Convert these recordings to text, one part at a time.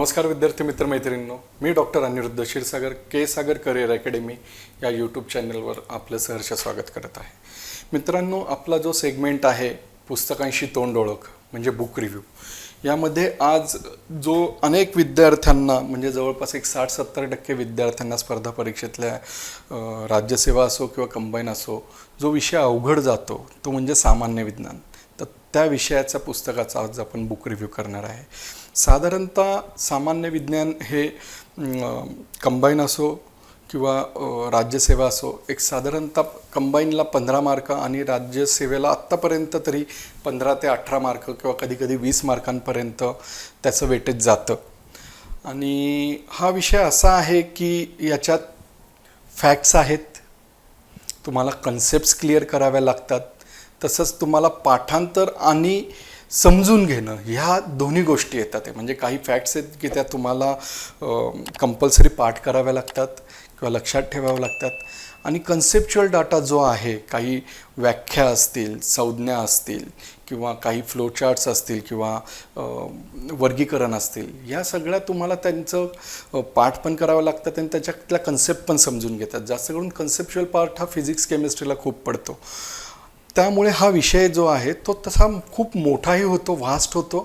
नमस्कार विद्यार्थी मित्र मैत्रिणींनो मी doctor Aniruddha Kshirsagar K Sagar career academy या यूट्यूब चॅनलवर आपलं सहर्ष स्वागत करत आहे. मित्रांनो आपला जो सेगमेंट आहे पुस्तकांशी तोंड ओळख म्हणजे बुक रिव्ह्यू यामध्ये आज जो अनेक विद्यार्थ्यांना म्हणजे जवळपास एक साठ सत्तर टक्के विद्यार्थ्यांना स्पर्धा परीक्षेतल्या राज्यसेवा असो किंवा कंबाईन असो जो विषय अवघड जातो तो म्हणजे सामान्य विज्ञान. तर त्या विषयाच्या पुस्तकाचा आज आपण बुक रिव्ह्यू करणार आहे. साधारणतः सामान्य विज्ञान हे कंबाईन असो किंवा राज्यसेवा असो एक साधारणतः कंबाईनला पंधरा मार्क आणि राज्यसेवेला आत्तापर्यंत तरी पंधरा ते अठरा मार्क किंवा कधीकधी वीस मार्कांपर्यंत त्याचं वेटेज जातं. आणि हा विषय असा आहे की याच्यात फॅक्ट्स आहेत. तुम्हाला कन्सेप्ट्स क्लिअर कराव्या लागतात. तसंच तुम्हाला पाठांतर आणि समजून घेणं ह्या दोन्ही गोष्टी येतात आहे म्हणजे काही फॅक्ट्स आहेत की त्या तुम्हाला कंपल्सरी पाठ कराव्या लागतात किंवा लक्षात ठेवाव्या लागतात. आणि कन्सेप्च्युअल डाटा जो आहे काही व्याख्या असतील संज्ञा असतील किंवा काही फ्लोचार्ट्स असतील किंवा वर्गीकरण असतील या सगळ्या तुम्हाला त्यांचं पाठ पण करावं लागतात आणि त्याच्यातल्या कन्सेप्ट पण समजून घेतात. जास्त करून कन्सेप्च्युअल पार्ट हा फिजिक्स केमिस्ट्रीला खूप पडतो. त्यामुळे हा विषय जो आहे तो तसा खूप मोठाही होतो व्हास्ट होतो.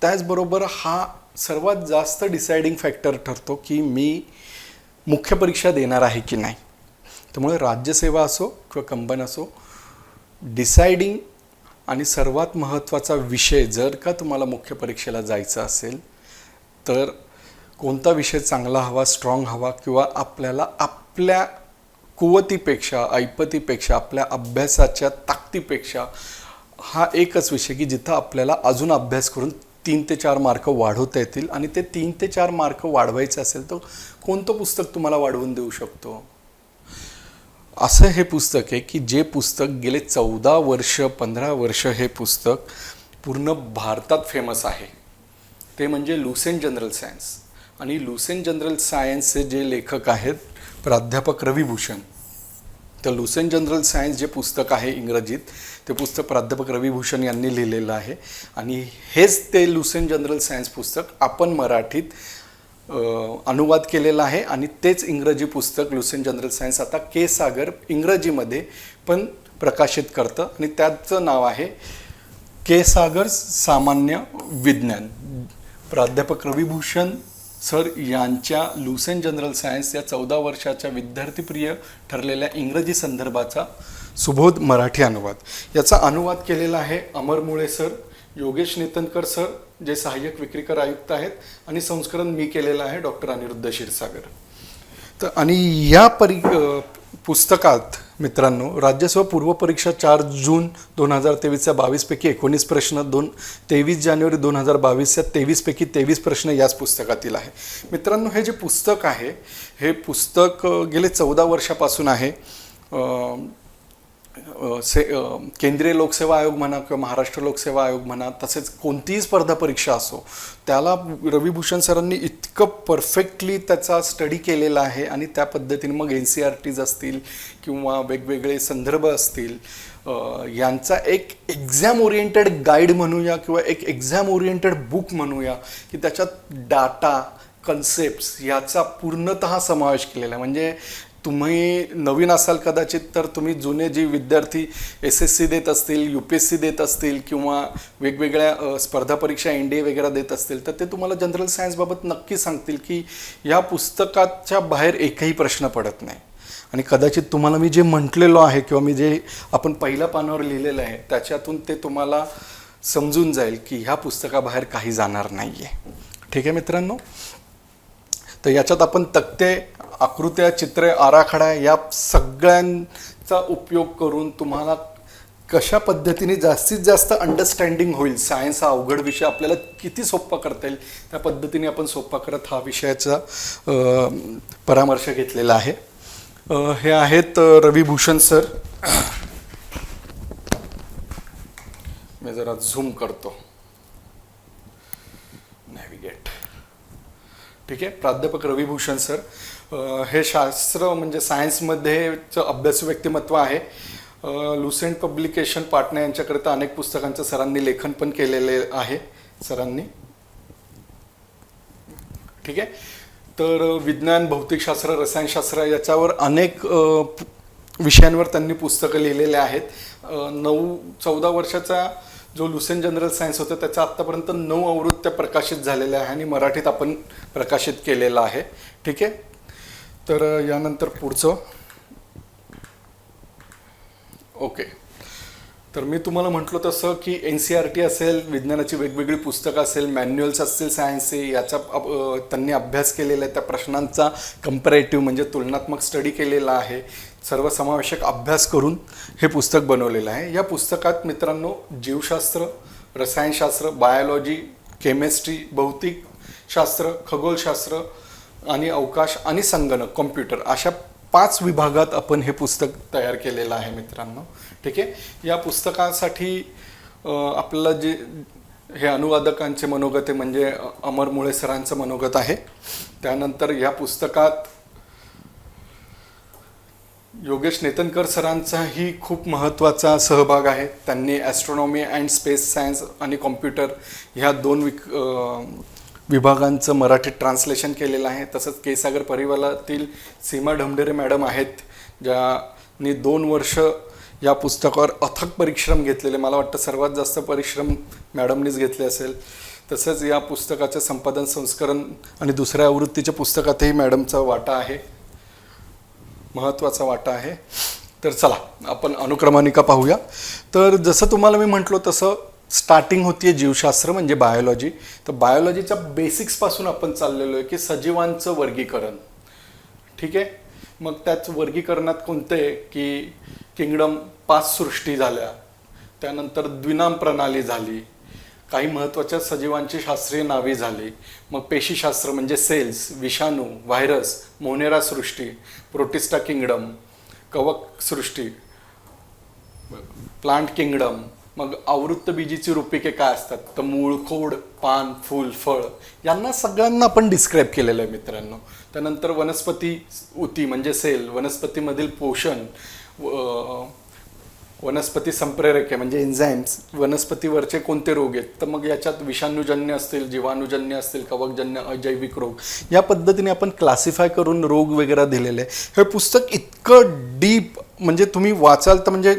त्याचबरोबर हा सर्वात जास्त डिसायडिंग फॅक्टर ठरतो की मी मुख्य परीक्षा देणार आहे की नाही. त्यामुळे राज्यसेवा असो किंवा कंबन असो डिसायडिंग आणि सर्वात महत्त्वाचा विषय जर का तुम्हाला मुख्य परीक्षेला जायचं असेल तर कोणता विषय चांगला हवा स्ट्रॉंग हवा किंवा आपल्याला आपल्या कुवतीपेक्षा ऐपतीपेक्षा आपल्या अभ्यासाच्या ताकदीपेक्षा हा एकच विषय की जिथं आपल्याला अजून अभ्यास करून तीन ते चार मार्क वाढवता येतील आणि ते तीन ते चार मार्क वाढवायचे असेल तर कोणतं पुस्तक तुम्हाला वाढवून देऊ शकतो? असं हे पुस्तक आहे की जे पुस्तक गेले चौदा वर्ष पंधरा वर्ष हे पुस्तक पूर्ण भारतात फेमस आहे. ते म्हणजे लुसेन जनरल सायन्स. आणि लुसेन जनरल सायन्सचे जे लेखक आहेत प्राध्यापक रविभूषण. तर लुसेन जनरल सायन्स जे पुस्तक आहे इंग्रजीत ते पुस्तक प्राध्यापक रविभूषण यांनी लिहिलेलं आहे. आणि हेच ते लुसेन जनरल सायन्स पुस्तक आपण मराठीत अनुवाद केलेला आहे. आणि तेच इंग्रजी पुस्तक लुसेन जनरल सायन्स आता के सागर इंग्रजीमध्ये पण प्रकाशित करतं. आणि त्याचं नाव आहे के सागर सामान्य विज्ञान. प्राध्यापक रविभूषण सर यांच्या लुसेन जनरल सायन्स या चौदा वर्षाच्या विद्यार्थीप्रिय ठरलेल्या इंग्रजी संदर्भाचा सुबोध मराठी अनुवाद. याचा अनुवाद केलेला आहे अमर मुळे सर योगेश नेतनकर सर जे सहाय्यक विक्रीकर आयुक्त आहेत आणि संस्करण मी केलेलं आहे डॉक्टर अनिरुद्ध क्षीरसागर. तर आणि या परी पुस्तकात मित्रांनो राज्यसभा पूर्वपरीक्षा चार जून दोन हजार तेवीसच्या बावीसपैकी एकोणीस प्रश्न दोन तेवीस जानेवारी दोन हजार बावीसच्या तेवीसपैकी तेवीस प्रश्न याच पुस्तकातील आहे. मित्रांनो हे जे पुस्तक आहे हे पुस्तक गेले चौदा वर्षापासून आहे. से केंद्रीय लोकसेवा आयोग म्हणा किंवा महाराष्ट्र लोकसेवा आयोग म्हणा तसेच कोणतीही स्पर्धा परीक्षा असो त्याला रविभूषण सरांनी इतकं परफेक्टली त्याचा स्टडी केलेला आहे आणि त्या पद्धतीने मग एन सी आर टीज असतील किंवा वेगवेगळे संदर्भ असतील यांचा एक एक्झाम ओरिएंटेड गाईड म्हणूया किंवा एक एक्झाम ओरिएंटेड बुक म्हणूया की त्याच्यात डाटा कन्सेप्ट्स याचा पूर्णतः समावेश केलेला आहे. म्हणजे तुम्ही नवीन असाल कदाचित तर तुम्ही जुने जे विद्यार्थी एस एस सी देत असतील यू पी एस सी देत असतील किंवा वेगवेगळ्या स्पर्धा परीक्षा एन डी ए वगैरे देत असतील तर ते तुम्हाला जनरल सायन्सबाबत नक्की सांगतील की या पुस्तकाच्या बाहेर एकही प्रश्न पडत नाही. आणि कदाचित तुम्हाला मी जे म्हटलेलो आहे किंवा मी जे आपण पहिल्या पानावर लिहिलेलं आहे त्याच्यातून ते तुम्हाला समजून जाईल की ह्या पुस्तकाबाहेर काही जाणार नाही आहे ठीक आहे मित्रांनो? तर याच्यात आपण तक्ते आकृत्या चित्रे आराखडा या सगळ्यांचा उपयोग करून तुम्हाला कशा पद्धतीने जास्तीत जास्त अंडरस्टँडिंग होईल? सायन्स हा अवघड विषय आपल्याला किती सोप्पा करता येईल? त्या पद्धतीने आपण सोप्पा करत हा विषयाचा परामर्श घेतलेला आहे. हे आहेत रविभूषण सर. मी जरा झूम करतो. ठीक आहे. प्राध्यापक रविभूषण सर हे शास्त्र म्हणजे सायन्समध्येचं अभ्यासू व्यक्तिमत्व आहे. लुसेंट पब्लिकेशन पाटणे यांच्याकरिता अनेक पुस्तकांचं सरांनी लेखन पण केलेले आहे सरांनी. ठीक आहे. तर विज्ञान भौतिकशास्त्र रसायनशास्त्र याच्यावर अनेक विषयांवर त्यांनी पुस्तकं लिहिलेले आहेत. नऊ चौदा वर्षाचा जो लुसेन जनरल सायन्स होतं त्याचा आत्तापर्यंत नऊ आवृत्त्या प्रकाशित झालेल्या आहे आणि मराठीत आपण प्रकाशित केलेलं आहे. ठीक आहे? तर यानंतर पुढचं. ओके. तर मी तुम्हाला म्हटलो तसं की एन सी आर टी असेल विज्ञानाची वेगवेगळी पुस्तकं असेल मॅन्युअल्स असतील सायन्सचे याचा त्यांनी अभ्यास केलेला आहे त्या प्रश्नांचा कम्पॅरेटिव्ह म्हणजे तुलनात्मक स्टडी केलेला आहे. सर्वसमावेशक अभ्यास करून हे पुस्तक बनवलेलं आहे. या पुस्तकात मित्रांनो जीवशास्त्र रसायनशास्त्र बायोलॉजी केमिस्ट्री भौतिक शास्त्र खगोलशास्त्र आणि अवकाश आणि संगणक कॉम्प्युटर अशा पाच विभागात आपण हे पुस्तक तयार केलेलं आहे मित्रांनो. ठीक आहे? या पुस्तकासाठी आपलं आपल्याला जे हे अनुवादकांचे मनोगत आहे म्हणजे अमर मुळे सरांचं मनोगत आहे. त्यानंतर या पुस्तकात योगेश नेतनकर सरांचाही खूप महत्त्वाचा सहभाग आहे. त्यांनी ॲस्ट्रॉनॉमी अँड स्पेस सायन्स आणि कॉम्प्युटर ह्या दोन विक विभागांचं मराठीत ट्रान्सलेशन केलेलं आहे. तसंच केसागर परिवारातील सीमा ढमढेरे मॅडम आहेत ज्यानी दोन वर्ष या पुस्तकावर अथक परिश्रम घेतलेले. मला वाटतं सर्वात जास्त परिश्रम मॅडमनीच घेतले असेल. तसंच या पुस्तकाचं संपादन संस्करण आणि दुसऱ्या आवृत्तीच्या पुस्तकातही मॅडमचा वाटा आहे. महत्त्वाचा वाटा आहे. तर चला आपण अनुक्रमानिका पाहूया. तर जसं तुम्हाला मी म्हटलो तसं स्टार्टिंग होतीये जीवशास्त्र म्हणजे बायोलॉजी तर बायोलॉजीच्या बेसिक्सपासून आपण चाललेलो आहे की सजीवांचं वर्गीकरण. ठीक आहे? मग त्याच वर्गीकरणात कोणते आहे की किंगडम पाच सृष्टी झाल्या त्यानंतर द्विनाम प्रणाली झाली काही महत्त्वाच्या सजीवांची शास्त्रीय नावे झाली. मग पेशीशास्त्र म्हणजे सेल्स विषाणू व्हायरस मोनेरा सृष्टी प्रोटिस्टा किंगडम कवक सृष्टी प्लांट किंगडम मग आवृत्त बीजीची रूपिके काय असतात? तर मूळ खोड पान फूल फळ यांना सगळ्यांना आपण डिस्क्राईब केलेलं आहे मित्रांनो. त्यानंतर वनस्पती उती म्हणजे सेल वनस्पतीमधील पोषण व- वनस्पती संप्रेरके म्हणजे एन्झाईम्स वनस्पतीवरचे कोणते रोग आहेत? तर मग याच्यात विषाणूजन्य असतील जीवाणूजन्य असतील कवकजन्य अजैविक रोग या पद्धतीने आपण क्लासिफाय करून रोग वगैरे दिलेले आहे हे पुस्तक इतकं डीप म्हणजे तुम्ही वाचाल तर म्हणजे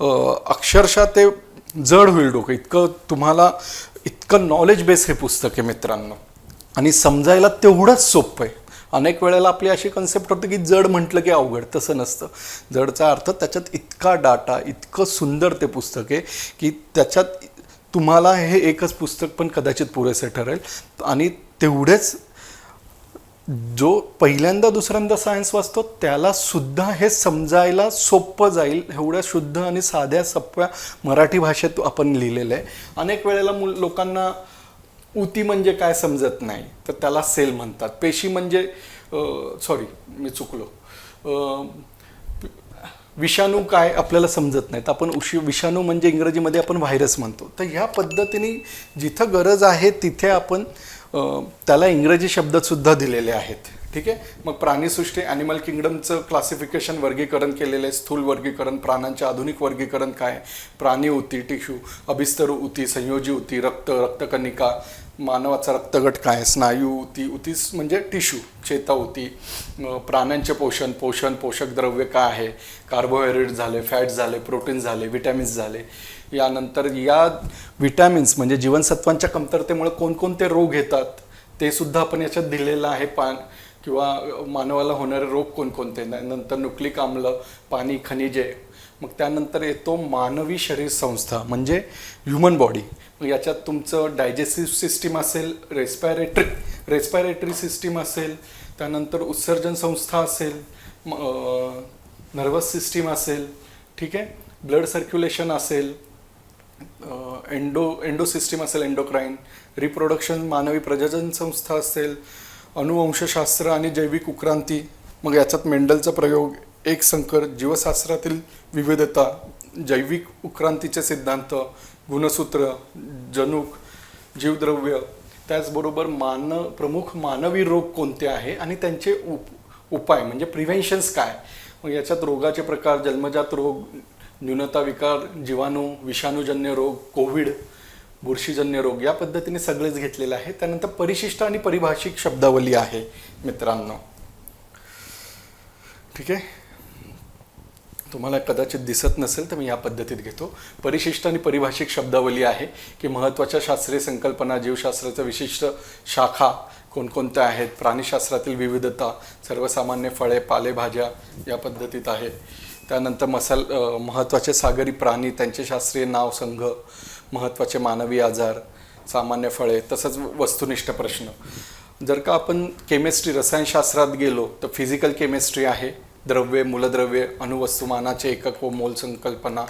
अक्षरशः ते जड होईल डोकं. इतकं तुम्हाला इतकं नॉलेज बेस हे पुस्तक आहे मित्रांनो. आणि समजायला तेवढंच सोपं आहे. अनेक वेळेला आपली अशी कन्सेप्ट होती की जड म्हटलं की अवघड तसं नसतं. जडचा अर्थ त्याच्यात इतका डाटा इतकं सुंदर ते पुस्तक आहे की त्याच्यात तुम्हाला हे एकच पुस्तक पण कदाचित पुरेसे ठरेल. आणि तेवढेच जो पहिल्यांदा दुसऱ्यांदा सायन्स वाचतो त्याला सुद्धा हे समजायला सोपं जाईल. एवढ्या शुद्ध आणि साध्या सोप्या मराठी भाषेत आपण लिहिलेलं आहे. अनेक वेळेला मुल लोकांना उती म्हणजे काय समजत नाही तर त्याला सेल म्हणतात. पेशी म्हणजे सॉरी मी चुकलो. विषाणू काय आपल्याला समजत नाहीत. आपण उशी विषाणू म्हणजे इंग्रजीमध्ये आपण व्हायरस म्हणतो. तर ह्या पद्धतीने जिथं गरज आहे तिथे आपण त्याला इंग्रजी शब्दसुद्धा दिलेले आहेत. ठीक आहे? मग प्राणीसृष्टी ॲनिमल किंगडमचं क्लासिफिकेशन वर्गीकरण केलेलं आहे. स्थूल वर्गीकरण प्राण्यांचे आधुनिक वर्गीकरण काय? प्राणी उती टिश्यू अभिस्तर उती संयोजी उती रक्त रक्तकणिका मानवाचा रक्तगट काय? स्नायू उती उतीस म्हणजे टिश्यू चेता उती प्राण्यांचे पोषण पोषण पोषक द्रव्य काय आहे? कार्बोहायड्रेट झाले फॅट्स झाले प्रोटीन झाले विटॅमिन्स झाले. यानंतर या विटॅमिन्स म्हणजे जीवनसत्वांच्या कमतरतेमुळे कोणकोणते रोग येतात? ते सुद्धा आपण याच्यात दिलेलं आहे पान किंवा मानवाला होणारे रोग कोणकोणते? नाही नंतर न्यूक्लिक आम्ल पाणी खनिजे मग त्यानंतर येतो मानवी शरीर संस्था म्हणजे ह्युमन बॉडी मग याच्यात तुमचं डायजेस्टिव्ह सिस्टीम असेल रेस्पायरेटरी रेस्पायरेटरी सिस्टीम असेल त्यानंतर उत्सर्जन संस्था असेल नर्वस सिस्टीम असेल ठीक आहे? ब्लड सर्क्युलेशन असेल एंडो एंडो सिस्टीम असेल एंडोक्राईन रिप्रोडक्शन मानवी प्रजनन संस्था असेल अनुवंशशास्त्र आणि जैविक उक्रांती. मग याच्यात मेंडलचा प्रयोग एक संकर जीवशास्त्रातील विविधता जैविक उक्रांतीचे सिद्धांत गुणसूत्र जनुक जीवद्रव्य त्याचबरोबर मान प्रमुख मानवी रोग कोणते आहे आणि त्यांचे उप उपाय म्हणजे प्रिव्हेन्शन्स काय? मग याच्यात रोगाचे प्रकार जन्मजात रोग न्यूनता विकार जीवाणू विषाणूजन्य रोग कोविड बुरशीजन्य रोग या पद्धतीने सगळेच घेतलेलं आहे त्यानंतर परिशिष्ट आणि परिभाषिक शब्दावली आहे मित्रांनो. ठीक आहे? तुम्हाला कदाचित दिसत नसेल तर मी या पद्धतीत घेतो. परिशिष्ट आणि परिभाषिक शब्दावली आहे की महत्त्वाच्या शास्त्रीय संकल्पना जीवशास्त्राच्या विशिष्ट शाखा कोणकोणत्या आहेत? प्राणीशास्त्रातील विविधता सर्वसामान्य फळे पालेभाज्या या पद्धतीत आहे. त्यानंतर मसाल महत्त्वाचे सागरी प्राणी त्यांचे शास्त्रीय नाव संघ महत्त्वाचे मानवी आजार सामान्य फळे तसंच वस्तुनिष्ठ प्रश्न. जर का आपण केमिस्ट्री रसायनशास्त्रात गेलो तर फिजिकल केमिस्ट्री आहे. द्रव्ये मूलद्रव्ये अणुवस्तुमानाचे एकक व मोल संकल्पना.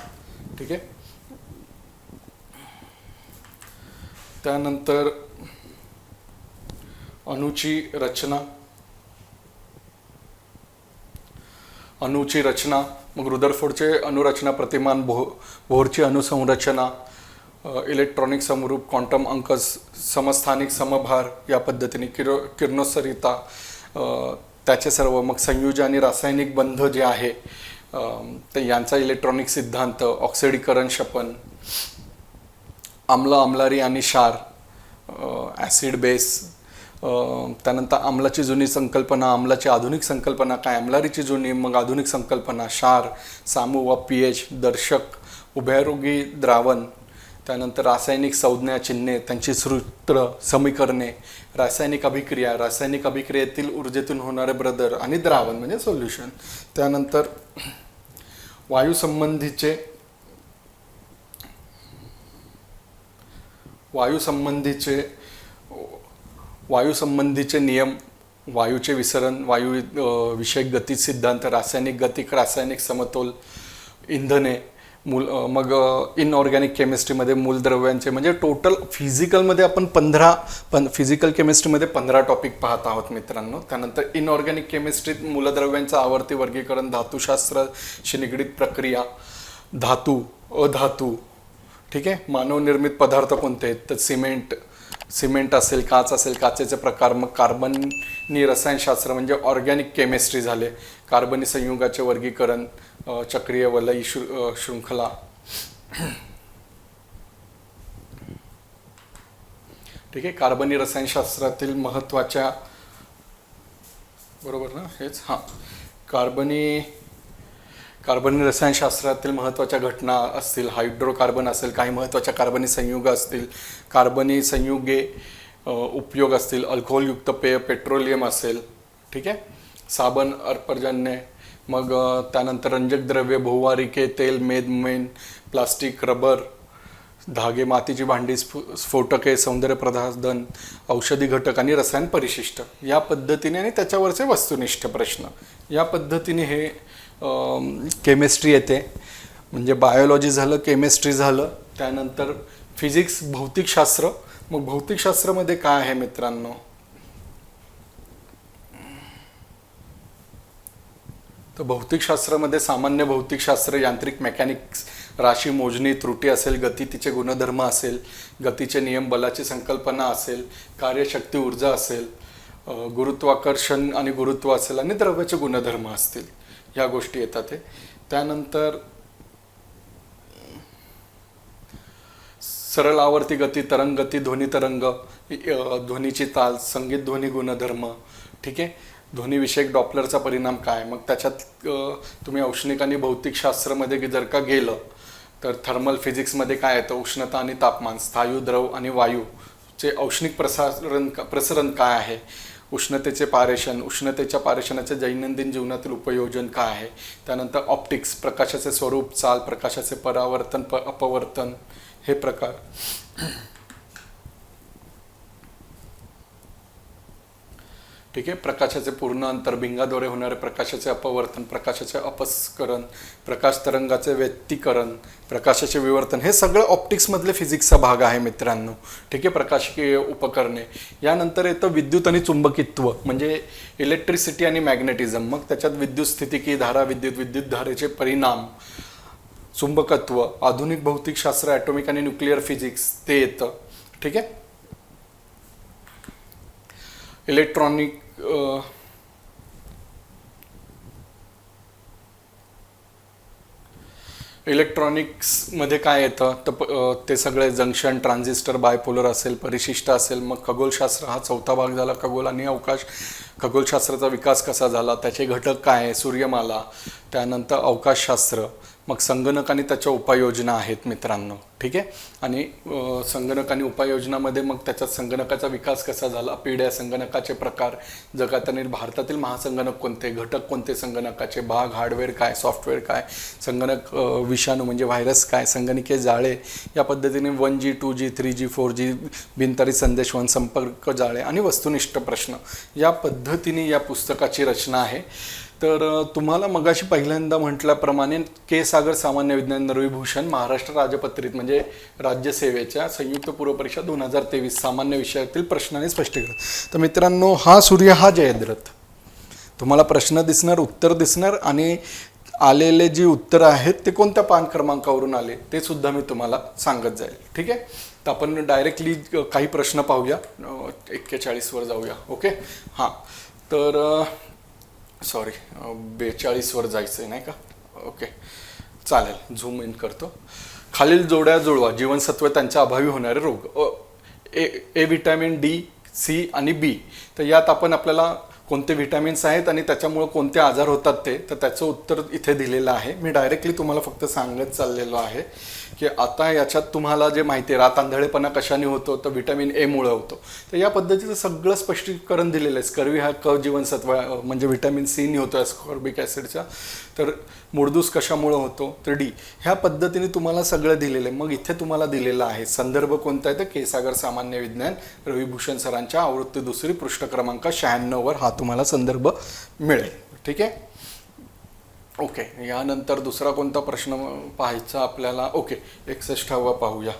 ठीक आहे? त्यानंतर अणुची रचना. अणुची रचना मग रुदरफोडचे अणुरचना प्रतिमान भो भोरची अणुसंरचना इलेक्ट्रॉनिक समरूप क्वांटम अंक समस्थानिक समभार या पद्धतीने किरो किरणोत्सरिता त्याचे सर्व मग संयुज आणि रासायनिक बंध जे आहे तर यांचा इलेक्ट्रॉनिक सिद्धांत ऑक्सिडीकरण शपन आम्ल आम्लारी आणि क्षार ॲसिड बेस त्यानंतर आम्लाची जुनी संकल्पना आम्लाची आधुनिक संकल्पना काय? आम्लारीची जुनी मग आधुनिक संकल्पना क्षार सामू व पी एच दर्शक उभयरोगी द्रावण त्यानंतर रासायनिक संज्ञा चिन्हे त्यांची सूत्र समीकरणे रासायनिक अभिक्रिया रासायनिक अभिक्रियेतील ऊर्जेतून होणारे ब्रदर आणि द्रावण म्हणजे सोल्युशन त्यानंतर वायूसंबंधीचे वायूसंबंधीचे वायूसंबंधीचे नियम वायूचे विसरण वायू विषयक गती सिद्धांत रासायनिक गतिक रासायनिक समतोल इंधने मूल मग इनऑर्गॅनिक केमिस्ट्रीमध्ये मूलद्रव्यांचे म्हणजे टोटल फिजिकलमध्ये आपण पंधरा पण फिजिकल केमिस्ट्रीमध्ये पंधरा टॉपिक पाहत आहोत मित्रांनो. त्यानंतर इनऑर्गॅनिक केमिस्ट्रीत मूलद्रव्यांचं आवर्ती वर्गीकरण धातूशास्त्रशी निगडीत प्रक्रिया धातू अधातू ठीक आहे? मानवनिर्मित पदार्थ कोणते आहेत? तर सिमेंट सिमेंट असेल काच असेल काचेचे प्रकार मग कार्बननी रसायनशास्त्र म्हणजे ऑर्गॅनिक केमिस्ट्री झाले. कार्बनी संयुगाचे वर्गीकरण चक्रीय वलयी शृ शृंखला। ठीक आहे कार्बनी रसायनशास्त्रातील महत्त्वाच्या बरोबर ना हेच? हां. कार्बनी कार्बनी रसायनशास्त्रातील महत्त्वाच्या घटना असतील हायड्रोकार्बन असेल काही महत्त्वाच्या कार्बनी संयुग असतील कार्बनी संयुगे उपयोग असतील अल्कोहोलयुक्त पेय पेट्रोलियम असेल ठीक आहे? साबण अर्पजन्य मग त्यानंतर रंजक द्रव्य बहुवारिके तेल मेद मेन प्लास्टिक रबर धागे मातीची भांडी स्फो स्फोटके सौंदर्यप्रसाधन औषधी घटक आणि रसायन परिशिष्ट. या पद्धतीने आणि त्याच्यावरचे वस्तुनिष्ठ प्रश्न. या पद्धतीने हे केमिस्ट्री येते. म्हणजे बायोलॉजी झालं केमिस्ट्री झालं त्यानंतर फिजिक्स भौतिकशास्त्र. मग भौतिकशास्त्रामध्ये काय आहे मित्रांनो? तर भौतिकशास्त्रामध्ये सामान्य भौतिकशास्त्र यांत्रिक मेकॅनिक्स राशी मोजणी त्रुटी असेल गती तिचे गुणधर्म असेल गतीचे नियम बलाची संकल्पना असेल कार्यशक्ती ऊर्जा असेल गुरुत्वाकर्षण आणि गुरुत्व असेल आणि द्रव्याचे गुणधर्म असतील. ह्या गोष्टी येतात ते त्यानंतर सरळ आवर्ती गती तरंगती ध्वनी तरंग ध्वनीची ताल संगीत ध्वनी गुणधर्म ठीक आहे? ध्वनीविषयक डॉपलरचा परिणाम काय? मग त्याच्यात तुम्ही औष्णिक आणि भौतिकशास्त्रामध्ये जर का गेलं तर थर्मल फिजिक्समध्ये काय येतं? उष्णता आणि तापमान स्थायू द्रव आणि वायूचे औष्णिक प्रसारण प्रसरण काय आहे? उष्णतेचे पारेषण उष्णतेच्या पारेषणाचे दैनंदिन जीवनातील उपयोजन काय आहे? त्यानंतर ऑप्टिक्स प्रकाशाचे स्वरूप चाल प्रकाशाचे परावर्तन प अपवर्तन हे प्रकार. ठीक आहे? प्रकाशाचे पूर्ण अंतर भिंगाद्वारे होणारे प्रकाशाचे अपवर्तन प्रकाशाचे अपस्करण प्रकाश तरंगाचे व्यक्तीकरण प्रकाशाचे विवर्तन हे सगळं ऑप्टिक्समधले फिजिक्सचा भाग आहे मित्रांनो. ठीक आहे? प्रकाशकीय उपकरणे. यानंतर येतं विद्युत आणि चुंबकित्व म्हणजे इलेक्ट्रिसिटी आणि मॅग्नेटिझम मग त्याच्यात विद्युत स्थितिकी धारा विद्युत विद्युत धारेचे परिणाम चुंबकत्व आधुनिक भौतिकशास्त्र ॲटॉमिक आणि न्यूक्लिअर फिजिक्स ते येतं. ठीक आहे? इलेक्ट्रॉनिक अ, इलेक्ट्रॉनिक्समध्ये काय येतं? तर ते सगळे जंक्शन ट्रान्झिस्टर बायपोलर असेल परिशिष्ट असेल मग खगोलशास्त्र हा चौथा भाग झाला खगोल आणि अवकाश. खगोलशास्त्राचा विकास कसा झाला? त्याचे घटक काय आहे? सूर्यमाला त्यानंतर अवकाशशास्त्र. मग संगणक आणि त्याच्या उपाययोजना आहेत मित्रांनो ठीक आहे? आणि संगणक आणि उपाययोजनामध्ये मग त्याच्यात संगणकाचा विकास कसा झाला? पिढ्या संगणकाचे प्रकार जगात आणि भारतातील महासंगणक कोणते? घटक कोणते संगणकाचे? भाग हार्डवेअर काय? सॉफ्टवेअर काय? संगणक विषाणू म्हणजे व्हायरस काय? संगणकीय जाळे या पद्धतीने one G two G three G four G बिनतारी संदेशवन संपर्क जाळे आणि वस्तुनिष्ठ प्रश्न या पद्धतीने या पुस्तकाची रचना आहे. तर तुम्हाला मगाशी पहिल्यांदा म्हटल्याप्रमाणे के सागर सामान्य विज्ञान रविभूषण महाराष्ट्र राजपत्रित म्हणजे राज्यसेवेच्या संयुक्त पूर्व परीक्षा दोन हजार तेवीस सामान्य विषयातील प्रश्नाने स्पष्टीकरण. तर मित्रांनो हा सूर्य हा जयद्रथ. तुम्हाला प्रश्न दिसणार उत्तर दिसणार आणि आलेले जी उत्तरं आहेत ते कोणत्या पान क्रमांकावरून आले ते सुद्धा मी तुम्हाला सांगत जाईल. ठीक आहे? तर आपण डायरेक्टली काही प्रश्न पाहूया. एक्केचाळीसवर जाऊया. ओके? हां. तर सॉरी बेचाळीसवर जायचं आहे नाही का? ओके चालेल झूम इन करतो. खालील जोड्या जुळवा. जीवनसत्व त्यांच्या अभावी होणारे रोग. A A vitamin D C आणि बी तर यात आपण आपल्याला कोणते व्हिटॅमिन्स आहेत आणि त्याच्यामुळं कोणते आजार होतात ते तर त्याचं उत्तर इथे दिलेलं आहे. मी डायरेक्टली तुम्हाला फक्त सांगत चाललेलो आहे. की आता याच्यात तुम्हाला जे माहिती आहे रात आंधळेपणा कशाने होतो तर विटॅमिन एमुळं होतो. तर या पद्धतीचं सगळं स्पष्टीकरण दिलेलं आहे. स्कर्वी हा क जीवनसत्व म्हणजे व्हिटॅमिन सीनी होतो स्कॉर्बिक ॲसिडचा तर मुडदूस कशामुळं होतो तर डी ह्या पद्धतीने तुम्हाला सगळं दिलेलं आहे. मग इथे तुम्हाला दिलेलं आहे. संदर्भ कोणता आहे? तर केसागर सामान्य विज्ञान रविभूषण सरांच्या आवृत्ती दुसरी पृष्ठ क्रमांक शहाण्णववर हा तुम्हाला संदर्भ मिळेल. ठीक आहे? ओके यानंतर दुसरा कोणता प्रश्न पाहायचा आपल्याला? ओके एकसष्टावा पाहूया.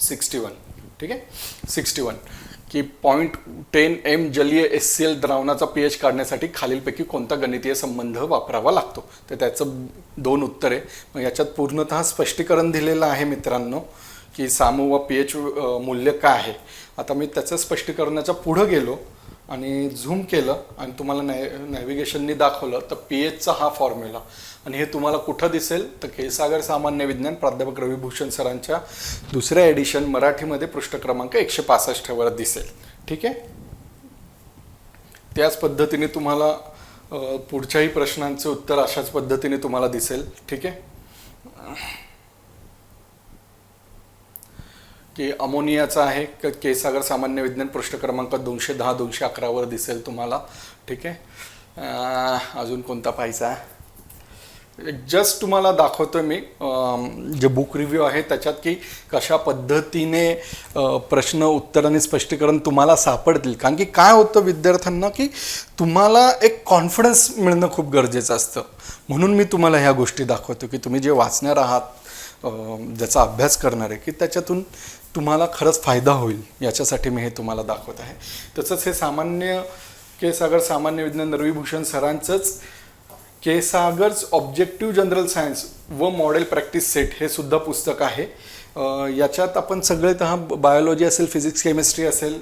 सिक्स्टी वन ठीक आहे? सिक्स्टी वन की पॉईंट टेन एम जलीय एस सी एल द्रावणाचा पी एच काढण्यासाठी खालीलपैकी कोणता गणितीय संबंध वापरावा लागतो? तर त्याचं दोन उत्तर. आहे मग याच्यात पूर्णतः स्पष्टीकरण दिलेलं आहे मित्रांनो की सामू व पी एच मूल्य काय आहे? आता मी त्याचं स्पष्टीकरणाच्या पुढं गेलो. आणि झूम केलं आणि तुम्हाला नॅ नॅव्हिगेशननी दाखवलं तर पी एचचा हा फॉर्म्युला आणि हे तुम्हाला कुठं दिसेल? तर केसागर सामान्य विज्ञान प्राध्यापक रविभूषण सरांच्या दुसऱ्या एडिशन मराठीमध्ये पृष्ठ क्रमांक एकशे पासष्टवर दिसेल. ठीक आहे? त्याच पद्धतीने तुम्हाला पुढच्याही प्रश्नांचे उत्तर अशाच पद्धतीने तुम्हाला दिसेल. ठीक आहे? की अमोनियाचा आहे क केसागर सामान्य विज्ञान पृष्ठ क्रमांक दोनशे दहा दोनशे अकरावर दिसेल तुम्हाला. ठीक आहे? अजून कोणता पाहायचा आहे? जस्ट तुम्हाला दाखवतो मी जे बुक रिव्ह्यू आहे त्याच्यात की कशा पद्धतीने प्रश्न उत्तर आणि स्पष्टीकरण तुम्हाला सापडतील. कारण की काय होतं विद्यार्थ्यांना की तुम्हाला एक कॉन्फिडन्स मिळणं खूप गरजेचं असतं. म्हणून मी तुम्हाला ह्या गोष्टी दाखवतो की तुम्ही जे वाचणार आहात ज्याचा अभ्यास करणार आहे की त्याच्यातून तुम्हाला खरंच फायदा होईल याच्यासाठी मी हे तुम्हाला दाखवत आहे. तसंच हे सामान्य केसागर सामान्य विज्ञान रविभूषण सरांचंच केसागर्स ऑब्जेक्टिव्ह जनरल सायन्स व मॉडेल प्रॅक्टिस सेट हे सुद्धा पुस्तक आहे. याच्यात आपण सगळे तर बायोलॉजी असेल फिजिक्स केमिस्ट्री असेल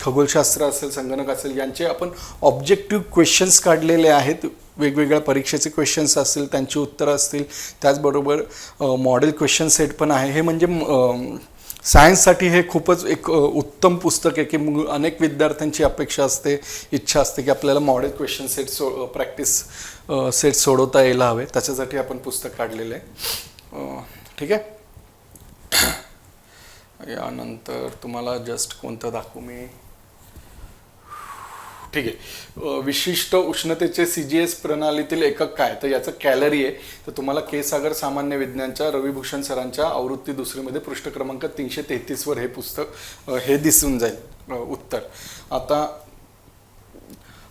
खगोलशास्त्र असेल संगणक असेल यांचे आपण ऑब्जेक्टिव्ह क्वेश्चन्स काढलेले आहेत. वेगवेगळ्या परीक्षेचे क्वेश्चन्स असतील त्यांची उत्तरं असतील. त्याचबरोबर मॉडेल क्वेश्चन सेट पण आहे. हे म्हणजे सायन्ससाठी हे खूपच एक उत्तम पुस्तक आहे की मग अनेक विद्यार्थ्यांची अपेक्षा असते इच्छा असते की आपल्याला model question set so practice set सोडवता यायला हवे. त्याच्यासाठी आपण पुस्तक काढलेलं आहे. ठीक आहे? यानंतर तुम्हाला जस्ट कोणतं दाखवू मी? ठीक आहे. विशिष्ट उष्णतेचे सी जी एस प्रणालीतील एकक काय? तर याचं कॅलरी आहे. तर तुम्हाला के सागर सामान्य विज्ञानच्या रविभूषण सरांच्या आवृत्ती दुसरीमध्ये पृष्ठ क्रमांक तीनशे तेहतीसवर हे पुस्तक हे दिसून जाईल. उत्तर. आता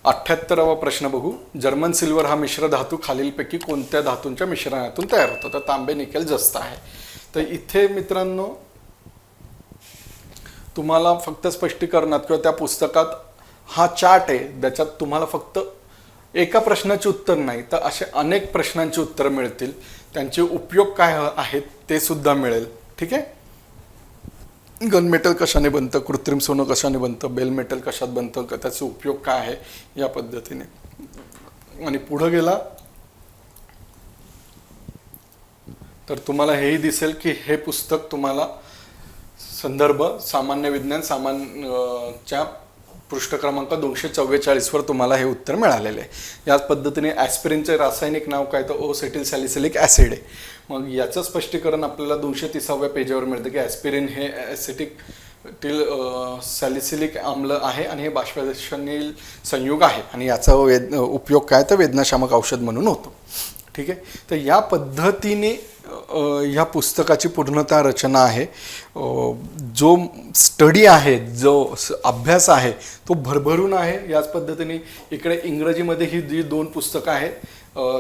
अठ्ठ्याहत्तरावा प्रश्न बघू. जर्मन सिल्वर हा मिश्र धातू खालीलपैकी कोणत्या धातूंच्या मिश्रणातून तयार होतो? तर तांबे निकेल जस्त आहे. तर इथे मित्रांनो तुम्हाला फक्त स्पष्टीकरणात किंवा त्या पुस्तकात हा चार्ट आहे ज्याच्यात तुम्हाला फक्त एका प्रश्नाचे उत्तर नाही तर असे अनेक प्रश्नांची उत्तरं मिळतील. त्यांचे उपयोग काय आहेत ते सुद्धा मिळेल. ठीक आहे? गन मेटल कशाने बनतं कृत्रिम सोनं कशाने बनतं बेल मेटल कशात बनतं का त्याचे उपयोग काय आहे या पद्धतीने. आणि पुढं गेला. तर तुम्हाला हेही दिसेल की हे पुस्तक तुम्हाला संदर्भ सामान्य विज्ञान सामान्यच्या पृष्ठ क्रमांक दोनशे चव्वेचाळीसवर तुम्हाला हे उत्तर मिळालेले आहे. याच पद्धतीने ॲस्पिरिनचे रासायनिक नाव काय? तर ओसेटिल सॅलिसिलिक ॲसिड आहे. मग याचं स्पष्टीकरण आपल्याला दोनशे तिसाव्या पेजवर मिळतं की ॲस्पिरिन हे ॲसिटिक टिल सॅलिसिलिक आम्ल आहे आणि हे बाष्पदर्शनील संयुग आहे. आणि याचा वेद उपयोग काय? तर वेदनाशामक औषध म्हणून होतो. ठीक आहे? तर या पद्धतीने ह्या पुस्तकाची पूर्णतः रचना आहे. जो स्टडी आहे जो अभ्यास आहे तो भरभरून आहे. याच पद्धतीने इकडे इंग्रजीमध्ये ही जी दोन पुस्तकं आहेत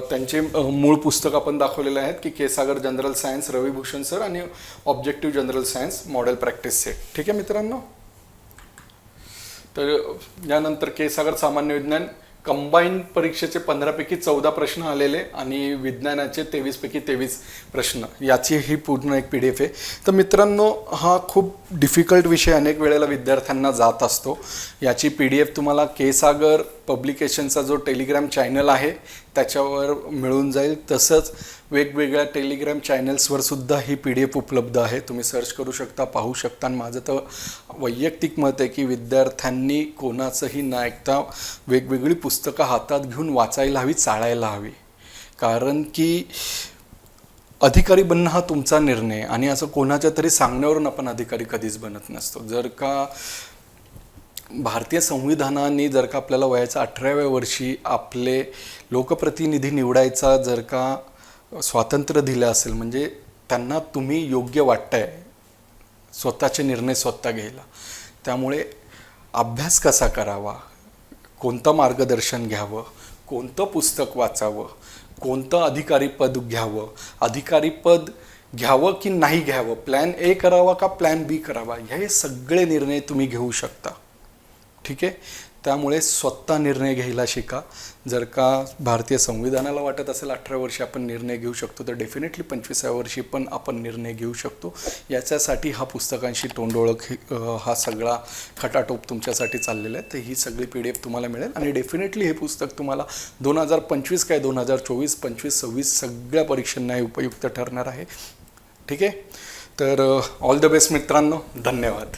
त्यांचे मूळ पुस्तक आपण दाखवलेले आहेत की K'Sagar general science Ravibhushan sir आणि objective general science model practice set. ठीक आहे मित्रांनो? तर यानंतर केसागर सामान्य विज्ञान कंबाईन परीक्षेचे पंधरापैकी चौदा प्रश्न आलेले आणि विज्ञानाचे तेवीसपैकी तेवीस प्रश्न. याची ही पूर्ण एक पी डी एफ आहे. तर मित्रांनो हा खूप डिफिकल्ट विषय अनेक वेळेला विद्यार्थ्यांना जात असतो. याची पी डी एफ तुम्हाला केसागर पब्लिकेशनचा जो टेलिग्राम चॅनल आहे त्याच्यावर मिळून जाईल. तसंच वेगवेगळ्या टेलिग्राम चॅनल्सवर सुद्धा ही पी डी एफ उपलब्ध आहे. तुम्ही सर्च करू शकता पाहू शकता. आणि माझं तर वैयक्तिक मत आहे की विद्यार्थ्यांनी कोणाचंही न ऐकता वेगवेगळी पुस्तकं हातात घेऊन वाचायला हवी चाळायला हवी. कारण की अधिकारी बनणं हा तुमचा निर्णय. आणि असं कोणाच्या तरी सांगण्यावरून आपण अधिकारी कधीच बनत नसतो. जर का भारतीय संविधानाने जर का आपल्याला वयाच्या अठराव्या वर्षी आपले लोकप्रतिनिधी निवडायचा जर का स्वातंत्र्य दिलं असेल म्हणजे त्यांना तुम्ही योग्य वाटताय स्वतःचे निर्णय स्वतः घ्यायला. त्यामुळे अभ्यास कसा करावा? कोणतं मार्गदर्शन घ्यावं? कोणतं पुस्तक वाचावं? कोणतं अधिकारी पद घ्यावं? अधिकारी पद घ्यावं की नाही घ्यावं? प्लॅन ए करावा का प्लॅन बी करावा? हे सगळे निर्णय तुम्ही घेऊ शकता. ठीक आहे? त्यामुळे स्वतः निर्णय घ्यायला शिका. जर का भारतीय संविधानाला वाटत असेल अठरा वर्षी आपण निर्णय घेऊ शकतो तर डेफिनेटली पंचवीसाव्या वर्षी पण आपण निर्णय घेऊ शकतो. याच्यासाठी हा पुस्तकांशी तोंडओळख हा सगळा खटाटोप तुमच्यासाठी चाललेला आहे. तर ही सगळी पी डी एफ तुम्हाला मिळेल. आणि डेफिनेटली हे पुस्तक तुम्हाला दोन हजार पंचवीस काय दोन हजार चोवीस पंचवीस सव्वीस सगळ्या परीक्षांना हे उपयुक्त ठरणार आहे. ठीक आहे? तर ऑल द बेस्ट मित्रांनो. धन्यवाद.